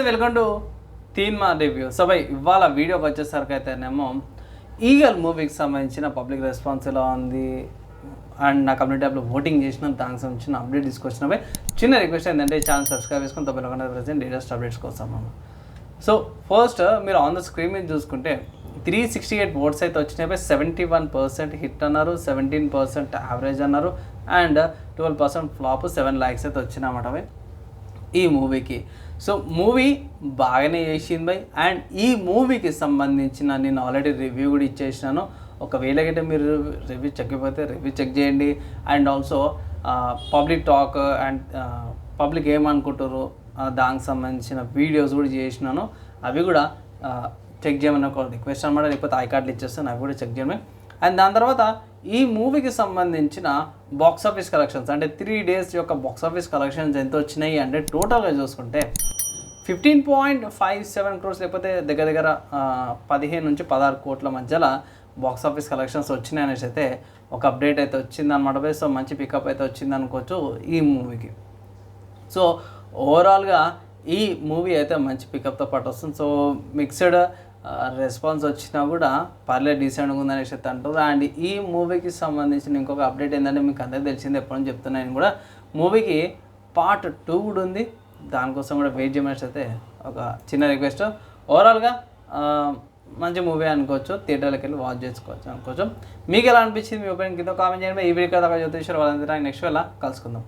Welcome to థీమ్ మా review. So by ఇవాళ వీడియోకి వచ్చేసరికి అయితేనేమో ఈగల్ మూవీకి సంబంధించిన పబ్లిక్ రెస్పాన్స్ ఎలా ఉంది? అండ్ నా కమ్యూనిటీ యాప్లో ఓటింగ్ చేసిన దానికి సంబంధించిన అప్డేట్ తీసుకొచ్చిన బై చిన్న రిక్వెస్ట్ ఏంటంటే ఛానల్ సబ్స్క్రైబ్ చేసుకుని తప్పకుండా ప్రజెంట్ లేటెస్ట్ అప్డేట్స్ కోసం సో ఫస్ట్ మీరు ఆన్ ద స్క్రీన్ మీద చూసుకుంటే త్రీ సిక్స్టీ ఎయిట్ ఓట్స్ అయితే వచ్చినాయి సెవెంటీ వన్ పర్సెంట్ హిట్ అన్నారు సెవెంటీన్ పర్సెంట్ యావరేజ్ అన్నారు and twelve percent flop seven lakhs అయితే వచ్చినాయన్నమాట అవి ఈ మూవీకి. సో మూవీ బాగానే చేసింది బై. అండ్ ఈ మూవీకి సంబంధించిన నేను ఆల్రెడీ రివ్యూ కూడా ఇచ్చేసినాను. ఒకవేళ గిట్ట మీరు రివ్యూ చెక్ అయిపోతే రివ్యూ చెక్ చేయండి. And also public talk and public ఏమనుకుంటారు దానికి సంబంధించిన వీడియోస్ కూడా చేసినాను. అవి కూడా చెక్ చేయమని ఒక రిక్వెస్ట్ అనమాట లేకపోతే ఐ కార్డులు ఇచ్చేస్తాను. అవి కూడా చెక్ చేయమని. అండ్ దాని తర్వాత ఈ మూవీకి సంబంధించిన బాక్స్ ఆఫీస్ కలెక్షన్స్ అంటే త్రీ డేస్ యొక్క బాక్స్ ఆఫీస్ కలెక్షన్స్ ఎంత వచ్చినాయి అంటే టోటల్గా చూసుకుంటే fifteen point five seven crores లేకపోతే దగ్గర దగ్గర పదిహేను నుంచి పదహారు కోట్ల మధ్యలో బాక్స్ ఆఫీస్ కలెక్షన్స్ వచ్చినాయి అనేసి అయితే ఒక అప్డేట్ అయితే వచ్చింది అనమాట సో మంచి పికప్ అయితే వచ్చింది అనుకోవచ్చు ఈ మూవీకి. సో ఓవరాల్గా ఈ మూవీ అయితే మంచి పికప్తో పాటు వస్తుంది. సో మిక్స్డ్ రెస్పాన్స్ వచ్చినా కూడా పర్లేదు డీసెంట్గా ఉందనేసి అయితే అంటారు అండ్ ఈ మూవీకి సంబంధించిన ఇంకొక అప్డేట్ ఏంటంటే మీకు అందరికీ తెలిసింది ఎప్పటి నుంచి చెప్తున్నాను కూడా. మూవీకి పార్ట్ టూ కూడా ఉంది. దానికోసం కూడా వెయిట్ చేయమనేసి అయితే ఒక చిన్న రిక్వెస్ట్ ఓవరాల్గా మంచి మూవీ అనుకోవచ్చు. థియేటర్లకు వెళ్ళి వాచ్ చేసుకోవచ్చు అనుకోవచ్చు. మీకు ఎలా అనిపించింది మీ ఒపీనియన్ కింద కామెంట్ చేయండి. ఈ వీడియో కదా జ్యోతిష్వర్ వాళ్ళందరూ నెక్స్ట్ వేళ కలుసుకుందాం.